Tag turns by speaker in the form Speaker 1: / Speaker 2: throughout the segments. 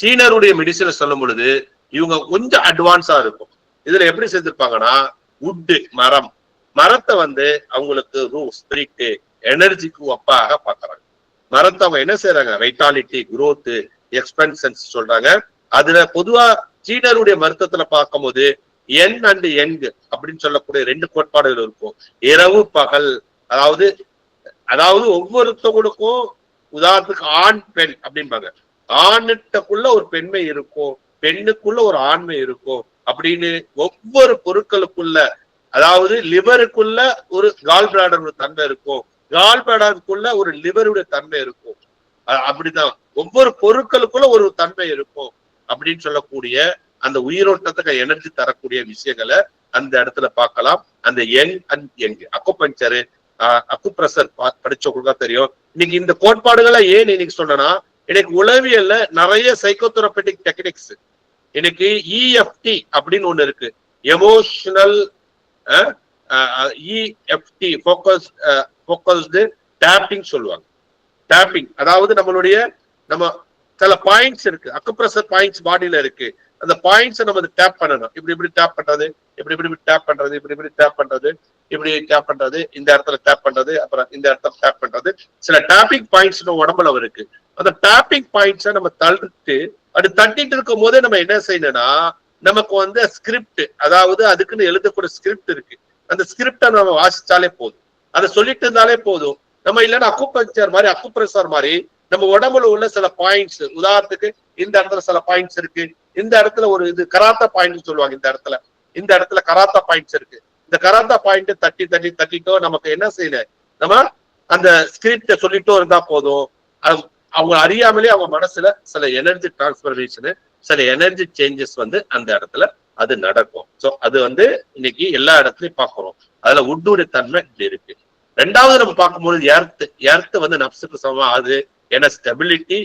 Speaker 1: சீனருடைய மெடிசனை சொல்லும் பொழுது இவங்க கொஞ்சம் அட்வான்ஸா இருக்கும். இதுல எப்படி செஞ்சிருப்பாங்கன்னா உட்டு மரம். மரத்தை வந்து அவங்களுக்கு ரூ ஸ்பிரிட் எனர்ஜிக்கு ஒப்பாக பாக்குறாங்க. மரத்தை அவங்க என்ன செய்யறாங்க வைட்டாலிட்டி குரோத்து எக்ஸ்பென்சன்ஸ் சொல்றாங்க. அதுல பொதுவா சீனருடைய மருத்துவத்துல பார்க்கும்போது என் அண்ட் எங் அப்படின்னு சொல்லக்கூடிய ரெண்டு கோட்பாடுகள் இருக்கும். இரவு பகல். அதாவது அதாவது ஒவ்வொருத்தவங்களுக்கும் உதாரணத்துக்கு ஆண் பெண் அப்படிம்பாங்க. ஆணுட்டக்குள்ள ஒரு பெண்மை இருக்கும் பெண்ணுக்குள்ள ஒரு ஆண்மை இருக்கும் அப்படின்னு ஒவ்வொரு பொருட்களுக்குள்ள அதாவது லிவருக்குள்ள ஒரு கால் பிளாடர் தன்மை இருக்கும் கால் பிளாடருக்குள்ள ஒரு லிவருடைய தன்மை இருக்கும் அப்படிதான். ஒவ்வொரு பொருட்களுக்குள்ள ஒரு தன்மை இருக்கும் அப்படின்னு சொல்லக்கூடிய அந்த உயிரோட்டத்துக்கு எனர்ஜி தரக்கூடிய விஷயங்களை அந்த இடத்துல பார்க்கலாம். அந்த yang and yang acupuncture acupressure படிச்சவங்களுக்கு தெரியும். இன்னைக்கு இந்த கோட்பாடுகளை ஏன் இன்னைக்கு சொன்னா இன்னைக்கு உளவியல்ல நிறைய சைக்கோதெரபெட்டிக் டெக்னிக்ஸ் இன்னைக்கு இஎஃப்டி அப்படின்னு ஒண்ணு இருக்கு. Emotional EFT focus focused tapping சொல்லுவாங்க. டேப்பிங் அதாவது நம்மளுடைய நம்ம சில பாயிண்ட்ஸ் இருக்கு. அக்குப்ரெஷர் பாயிண்ட்ஸ் பாடியில இருக்கு. அந்த பாயிண்ட்ஸை நம்ம டேப் பண்ணணும். இப்படி இப்படி டேப் பண்றது இப்படி இப்படி டேப் பண்றது இப்படி இப்படி டேப் பண்றது இப்படி டேப் பண்றது இந்த இடத்துல டேப் பண்றது அப்புறம் இந்த இடத்துல டேப் பண்றது. சில டேப்பிங் பாயிண்ட்ஸ் நம்ம உடம்புல இருக்கு. அந்த டேப்பிங் பாயிண்ட்ஸை நம்ம தள்ளிட்டு அது தட்டிட்டு இருக்கும் போதே நம்ம என்ன செய்யணும்னா நமக்கு வந்து ஸ்கிரிப்ட் அதாவது அதுக்குன்னு எழுதக்கூடிய ஸ்கிரிப்ட் இருக்கு. அந்த ஸ்கிரிப்டை நம்ம வாசிச்சாலே போதும். அதை சொல்லிட்டு இருந்தாலே போதும். நம்ம இல்லைன்னா அக்குபஞ்சர் மாதிரி அக்குப்ரெசர் மாதிரி நம்ம உடம்புல உள்ள சில பாயிண்ட்ஸ் உதாரணத்துக்கு இந்த இடத்துல சில பாயிண்ட்ஸ் இருக்கு. இந்த இடத்துல ஒரு இது கராத்தா பாயிண்ட் சொல்லுவாங்க இந்த இடத்துல. இந்த இடத்துல கராத்தா பாயிண்ட்ஸ் இருக்கு. இந்த கராத்தா பாயிண்ட் தட்டி தட்டி தட்டிட்டோ நமக்கு என்ன செய்யல? நம்ம அந்த ஸ்கிரிப்ட சொல்லிட்டோ இருந்தா போதும். அவங்க அறியாமலே அவங்க மனசுல சில எனர்ஜி டிரான்ஸ்பர்மேஷனு சில எனர்ஜி சேஞ்சஸ் வந்து அந்த இடத்துல அது நடக்கும். சோ அது வந்து இன்னைக்கு எல்லா இடத்துலயும் பாக்குறோம் அதுல உட்டுடைய தன்மை இப்படி இருக்கு. ரெண்டாவது நம்ம பார்க்கும்போது எர்த் எர்த் வந்து நப்சுக்கு சமம் ஆகுது. ஏன்னா ஸ்டெபிலிட்டி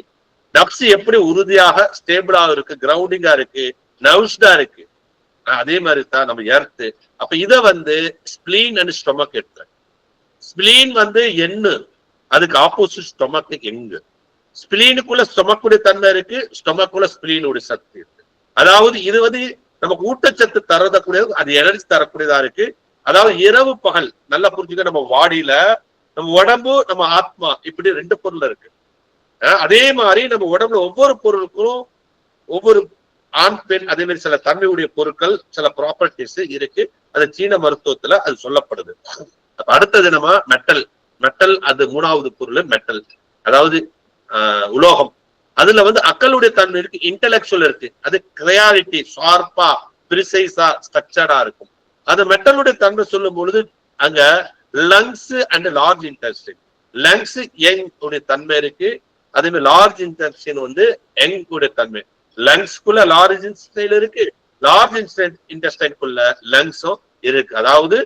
Speaker 1: நப்சு எப்படி உறுதியாக ஸ்டேபிளா இருக்கு கிரவுண்டிங்கா இருக்கு நர்வ்ஸ்டா இருக்கு? அதே மாதிரி தான் நம்ம எர்த்து அப்ப இத வந்து ஸ்பிளீன் அண்ட் ஸ்டொமக் எடுத்த ஸ்பிளீன் வந்து எண்ணு அதுக்கு ஆப்போசிட் ஸ்டொமக் எங்கு? ஸ்பிளீனுக்குள்ள ஸ்டொமக்குடைய தன்மை இருக்கு ஸ்டொமக்குள்ள ஸ்பிளீனுடைய சக்தி இருக்கு. அதாவது இது வந்து நமக்கு ஊட்டச்சத்து தரக்கூடியது அது எனர்ஜி தரக்கூடியதா இருக்கு. அதாவது இரவு பகல் நல்லா புரிஞ்சுக்க நம்ம வாடியில நம்ம உடம்பு நம்ம ஆத்மா இப்படி ரெண்டு பொருள் இருக்கு. அதே மாதிரி நம்ம உடம்புல ஒவ்வொரு பொருளுக்கும் ஒவ்வொரு ஆண் பெண் அதே மாதிரி சில தன்மையுடைய பொருட்கள் சில ப்ராப்பர்ட்டிஸ் இருக்கு. அது சீன மருத்துவத்துல அது சொல்லப்படுது. அடுத்த அடுத்தது நம்ம மெட்டல். மெட்டல் அது மூணாவது பொருள் மெட்டல். அதாவது ஆஹ் உலோகம். அதுல வந்து அக்களுடைய தன்மை இருக்கு இன்டலெக்சுவல் இருக்கு. அது கிளியாரிட்டி ஷார்ப்பா பிரிசைஸா ஸ்ட்ரக்சர்டா இருக்கும். அது மெட்டலுடைய தன்மை சொல்லும் பொழுது அங்க lungs and large intestine lungs yang உடைய தன்மை இருக்கு? அதே மாதிரி லார்ஜ் இன்டெக்ஷன் வந்து யங் கூட தன்மை லங்ஸ்குள்ள லார்ஜ் இன்ஸ்டைல் இருக்கு. லார்ஜ் இன்டெஸ்டைனுக்குள்ள லங்ஸும் இருக்கு. அதாவது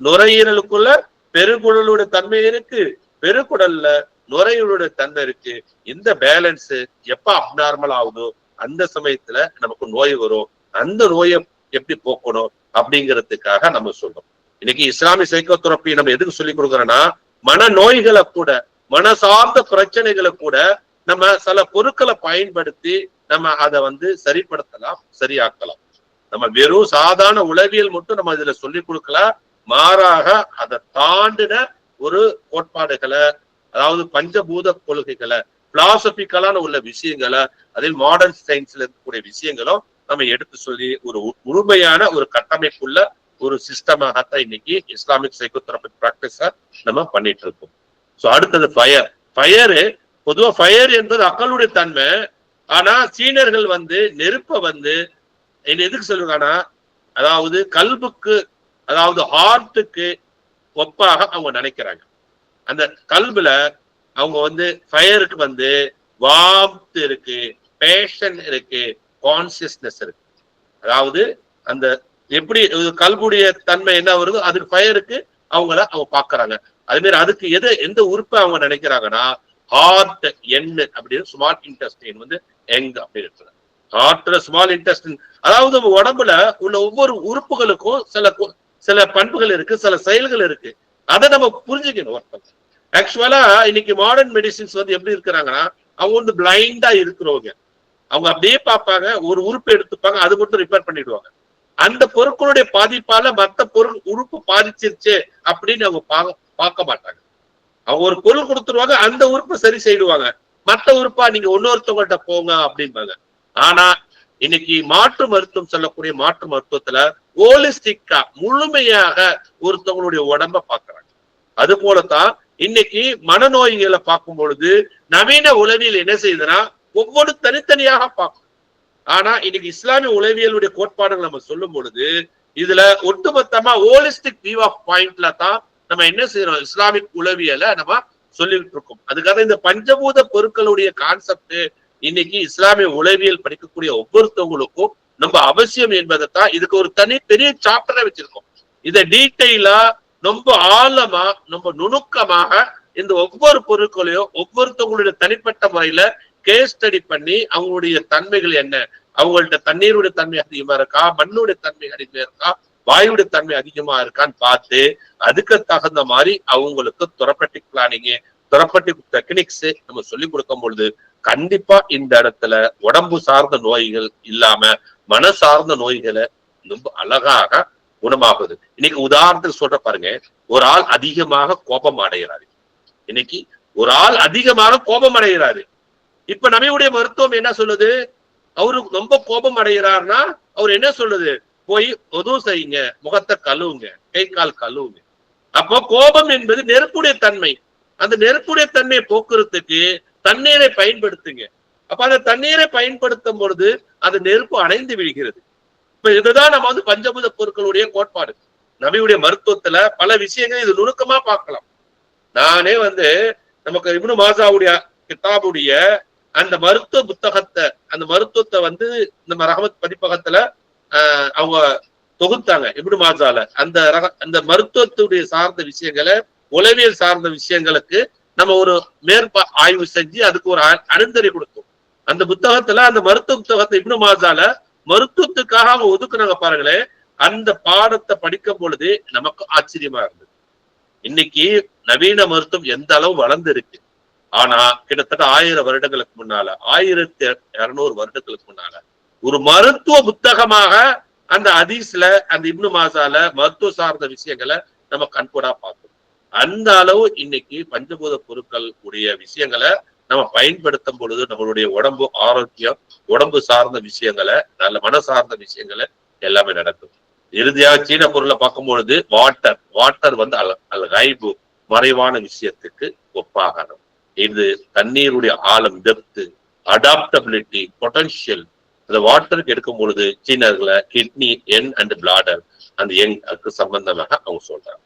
Speaker 1: நுரையீரலுக்குள்ள பெருகுடலோட தன்மை இருக்கு. பெருங்குடல்ல நுரையீரலோட தன்மை இருக்கு. இந்த பேலன்ஸ் எப்ப அப்நார்மல் ஆகுதோ அந்த சமயத்துல நமக்கு நோய் வரும். அந்த நோயை எப்படி போக்கணும் அப்படிங்கிறதுக்காக நம்ம சொல்றோம். இன்னைக்கு இஸ்லாமிய சைக்கோதெரப்பி நம்ம எதுக்கு சொல்லி கொடுக்குறோம்னா மன நோய்களை கூட மனசார்ந்த பிரச்சனைகளை கூட நம்ம சில பொருட்களை பயன்படுத்தி நம்ம அதை வந்து சரிப்படுத்தலாம் சரியாக்கலாம். நம்ம வெறும் சாதாரண உளவியல் மட்டும் நம்ம இதுல சொல்லி கொடுக்கலாம் மாறாக அதை தாண்டின ஒரு கோட்பாடுகளை அதாவது பஞ்சபூத கொள்கைகளை பிலாசபிக்கலான உள்ள விஷயங்களை அதில் மாடர்ன் சயின்ஸ்ல இருக்கக்கூடிய விஷயங்களும் நம்ம எடுத்து சொல்லி ஒரு உண்மையான முழுமையான ஒரு கட்டமைப்புள்ள ஒரு சிஸ்டமாகத்தான் இன்னைக்கு இஸ்லாமிக் சைக்கோதெரபி பிராக்டிஸ நம்ம பண்ணிட்டு இருக்கோம். ஸோ அடுத்தது ஃபயர் ஃபயரு பொதுவா ஃபயர் என்பது அக்களுடைய தன்மை. ஆனா சீனர்கள் வந்து நெருப்ப வந்து என்ன எதுக்கு சொல்லுவாங்கன்னா அதாவது கல்புக்கு அதாவது ஹார்ட்டுக்கு ஒப்பாக அவங்க நினைக்கிறாங்க. அந்த கல்புல அவங்க வந்து ஃபயருக்கு வந்து வாம்த் இருக்கு பேஷன் இருக்கு கான்சியஸ்னஸ் இருக்கு. அதாவது அந்த எப்படி கல்புடைய தன்மை என்ன வருதோ அதுக்கு ஃபயருக்கு அவங்கள அவங்க பாக்குறாங்க அது மாதிரி அதுக்கு எது எந்த உறுப்பை அவங்க நினைக்கிறாங்கன்னா ஹார்ட் எண்ணு அப்படின்னு ஸ்மால் இன்டெஸ்டைன் வந்து எங் அப்படின்னு ஹார்ட்ல ஸ்மால் இன்டெஸ்டின் அதாவது உடம்புல உள்ள ஒவ்வொரு உறுப்புகளுக்கும் சில சில பண்புகள் இருக்கு சில செயல்கள் இருக்கு. அதை நம்ம புரிஞ்சுக்கணும் ஒருத்தங்க ஆக்சுவலா இன்னைக்கு மாடர்ன் மெடிசின்ஸ் வந்து எப்படி இருக்கிறாங்கன்னா அவங்க வந்து பிளைண்டா இருக்கிறவங்க. அவங்க அப்படியே பார்ப்பாங்க ஒரு உறுப்பு எடுத்துப்பாங்க அது மட்டும் ரிப்பேர் பண்ணிடுவாங்க. அந்த பொருட்களுடைய பாதிப்பால மத்த பொருள் உறுப்பு பாதிச்சிருச்சு அப்படின்னு அவங்க பார்க்க மாட்டாங்க. அவங்க ஒரு பொருள் கொடுத்துருவாங்க அந்த உறுப்பை சரி செய்டுவாங்க மத்த உறுப்பா நீங்க இன்னொருத்தவங்கள்ட்ட போங்க அப்படிம்பாங்க. ஆனா இன்னைக்கு மாற்று மருத்துவம் சொல்லக்கூடிய மாற்று மருத்துவத்துல ஹோலிஸ்டிக்கா முழுமையாக ஒருத்தவங்களுடைய உடம்ப பாக்குறாங்க. அது போலதான் இன்னைக்கு மனநோய்களை பார்க்கும் பொழுது நவீன உளவியல் என்ன செய்யுதுன்னா ஒவ்வொரு தனித்தனியாக பார்க்கும். ஆனா இன்னைக்கு இஸ்லாமிய உளவியலுடைய கோட்பாடுகள் நம்ம சொல்லும் பொழுது இதுல ஒட்டுமொத்தமா ஹோலிஸ்டிக் வியூ ஆஃப் பாயிண்ட்ல தான் நம்ம என்ன செய்யறோம் இஸ்லாமிக் உளவியலை நம்ம சொல்லிட்டு இருக்கோம் அதுக்காக இந்த பஞ்சபூத பொருட்களுடைய கான்செப்ட் இன்னைக்கு இஸ்லாமிய உளவியல் படிக்கக்கூடிய ஒவ்வொருத்தவங்களுக்கும் ரொம்ப அவசியம் என்பதைத்தான் இதுக்கு ஒரு தனி பெரிய சாப்டரை வச்சிருக்கோம். இதை டீட்டெயிலா ரொம்ப ஆழமா ரொம்ப நுணுக்கமாக இந்த ஒவ்வொரு பொருட்களையும் ஒவ்வொருத்தவங்களுடைய தனிப்பட்ட முறையில கேஸ் ஸ்டடி பண்ணி அவங்களுடைய தன்மைகள் என்ன? அவங்கள்ட்ட தண்ணீருடைய தன்மை அதிகமா இருக்கா? மண்ணுடைய தன்மை அதிகமா இருக்கா? வாயுடைய தன்மை அதிகமா இருக்கான்னு பார்த்து அதுக்கு தகுந்த மாதிரி அவங்களுக்கு தொரப்பட்டிக் பிளானிங் தொரப்பட்டிக் டெக்னிக்ஸ் நம்ம சொல்லி கொடுக்கும் பொழுது கண்டிப்பா இந்த இடத்துல உடம்பு சார்ந்த நோய்கள் இல்லாம மன சார்ந்த நோய்களை ரொம்ப அழகாக குணமாகுது இன்னைக்கு உதாரணத்துக்கு சொல்ற பாருங்க ஒரு ஆள் அதிகமாக கோபம் அடைகிறாரு. இன்னைக்கு ஒரு ஆள் அதிகமாக கோபம் அடைகிறாரு. இப்ப நம்மளுடைய மருத்துவம் என்ன சொல்லுது? அவரு ரொம்ப கோபம் அடைகிறாருன்னா அவர் என்ன சொல்லுது? போய் உதவு செய்யுங்க முகத்தை கழுவுங்க கை கால் கழுவுங்க. அப்போ கோபம் என்பது நெருப்புடைய தன்மை. அந்த நெருப்புடைய தன்மையை போக்குறதுக்கு தண்ணீரை பயன்படுத்துங்க. அப்ப அந்த தண்ணீரை பயன்படுத்தும் பொழுது அது நெருப்பு அணைந்து விழுகிறது இப்ப இதுதான் நம்ம வந்து பஞ்சபூத பொருட்களுடைய கோட்பாடு. நபியுடைய மருத்துவத்துல பல விஷயங்கள் இது நுணுக்கமா பார்க்கலாம். நானே வந்து நமக்கு இப்னு மாசாவுடைய கிதாபுடைய அந்த மருத்துவ புத்தகத்தை அந்த மருத்துவத்தை வந்து நம்ம ரஹமத் பதிப்பகத்துல அவங்க தொகுத்தாங்க இப்படி மாசால அந்த ரக அந்த மருத்துவத்துடைய சார்ந்த விஷயங்களை உளவியல் சார்ந்த விஷயங்களுக்கு நம்ம ஒரு மேற்ப ஆய்வு செஞ்சு அதுக்கு ஒரு அ- கொடுத்தோம். அந்த புத்தகத்துல அந்த மருத்துவ புத்தகத்தை இப்படி மாசால மருத்துவத்துக்காக அவங்க ஒதுக்குனாங்க பாருங்களேன் அந்த பாடத்தை படிக்கும் பொழுது நமக்கு ஆச்சரியமா இருந்தது. இன்னைக்கு நவீன மருத்துவம் எந்த அளவு வளர்ந்து இருக்கு ஆனா கிட்டத்தட்ட ஆயிரம் வருடங்களுக்கு முன்னால ஆயிரத்தி இருநூறு வருடங்களுக்கு முன்னால ஒரு மருத்துவ புத்தகமாக அந்த அதிஸ்ல அந்த இப்னு மாசால மருத்துவ சார்ந்த விஷயங்களை நம்ம கண்கூடா பார்க்கணும். அந்த அளவு இன்னைக்கு பஞ்சபூத பொருட்கள் உடைய விஷயங்களை நம்ம பயன்படுத்தும் பொழுது நம்மளுடைய உடம்பு ஆரோக்கியம் உடம்பு சார்ந்த விஷயங்களை நல்ல மன சார்ந்த விஷயங்களை எல்லாமே நடக்கும். இறுதியாக சீன பொருளை பார்க்கும் பொழுது வாட்டர் வாட்டர் வந்து அல் அல் கைபு மறைவான விஷயத்துக்கு ஒப்பாகணும். இது தண்ணீருடைய ஆழம் டெப்த்து அடாப்டபிலிட்டி பொட்டன்ஷியல் அந்த வாட்டருக்கு எடுக்கும் பொழுது சீனர்களை கிட்னி என் அண்ட் பிளாடர் அந்த எங் அதுக்கு சம்பந்தமாக அவங்க சொல்றாங்க.